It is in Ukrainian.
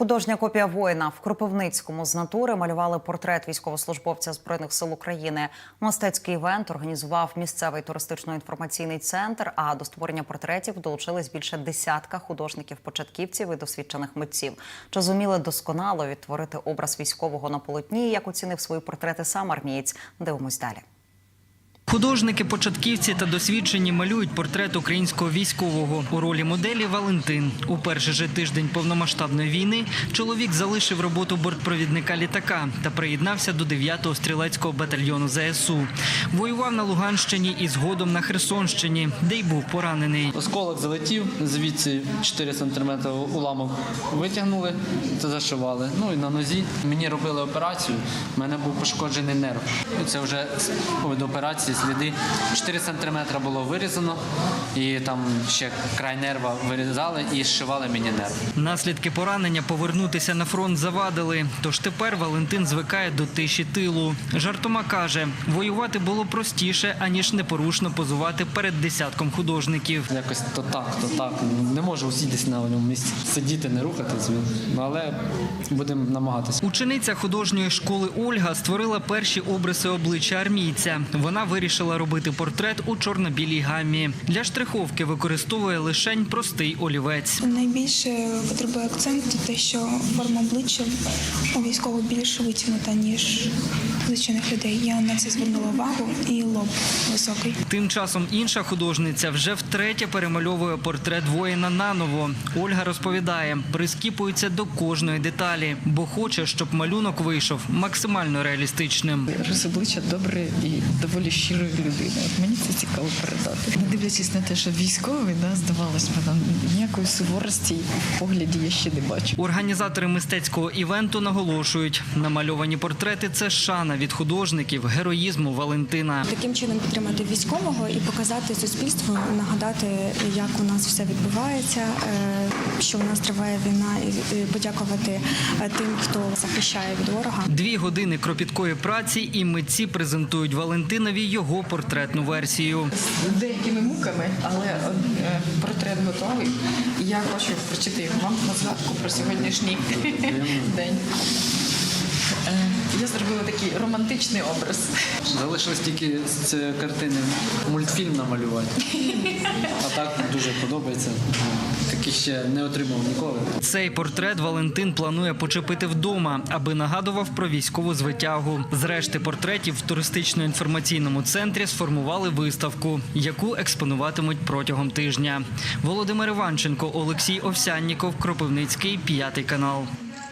Художня копія воїна в Кропивницькому з натури малювали портрет військовослужбовця збройних сил України. Мистецький івент організував місцевий туристично-інформаційний центр. А до створення портретів долучились більше десятка художників-початківців і досвідчених митців, що зуміли досконало відтворити образ військового на полотні. Як оцінив свої портрети сам армієць. Дивимось далі. Художники, початківці та досвідчені малюють портрет українського військового у ролі моделі Валентин. У перший же тиждень повномасштабної війни чоловік залишив роботу бортпровідника літака та приєднався до 9-го стрілецького батальйону ЗСУ. Воював на Луганщині і згодом на Херсонщині, де й був поранений. Осколок залетів, звідси 4 см уламок витягнули та зашивали. Ну і на нозі мені робили операцію. У мене був пошкоджений нерв. Це вже від операції сліди. 4 см було вирізано, і там ще край нерва вирізали і зшивали мені нерв. Наслідки поранення повернутися на фронт завадили. Тож тепер Валентин звикає до тиші тилу. Жартома каже, воювати було простіше, аніж непорушно позувати перед десятком художників. Якось то так, то так. Не можу усідись на одному місці. Сидіти, не рухатись. Але будемо намагатися. Учениця художньої школи Ольга створила перші обриси обличчя армійця. Вона вирішила робити портрет у чорно-білій гаммі. Для штриховки використовує лишень простий олівець. Найбільше потребує акценту те, що форма обличчя у військових більш витягнута, ніж звичайних людей. Я на це звернула увагу і лоб високий. Тим часом інша художниця вже втретє перемальовує портрет воїна наново. Ольга розповідає, прискіпується до кожної деталі, бо хоче, щоб малюнок вийшов максимально реалістичним. Рис обличчя добре і доволі щирої людини. От мені це цікаво передати. Не дивлячись на те, що військовий, да, здавалось би, там ніякої суворості в погляді я ще не бачу. Організатори мистецького івенту наголошують, намальовані портрети це шана від художників героїзму Валентина. Таким чином підтримати військового і показати суспільству, нагадати, як у нас все відбувається, е, що у нас триває війна, і і подякувати е, тим, хто захищає від ворога. Дві години кропіткої праці і митці презентують Валентинові його портретну версію. З деякими муками, але е, портрет готовий. Я хочу прочити вам на згадку про сьогоднішній день. Я зробила такий романтичний образ. Залишилось тільки з цієї картини мультфільм намалювати. А так дуже подобається. Такий ще не отримав ніколи. Цей портрет Валентин планує почепити вдома, аби нагадував про військову звитягу. З решти портретів в туристично-інформаційному центрі сформували виставку, яку експонуватимуть протягом тижня. Володимир Іванченко, Олексій Овсянніков, Кропивницький, п'ятий канал.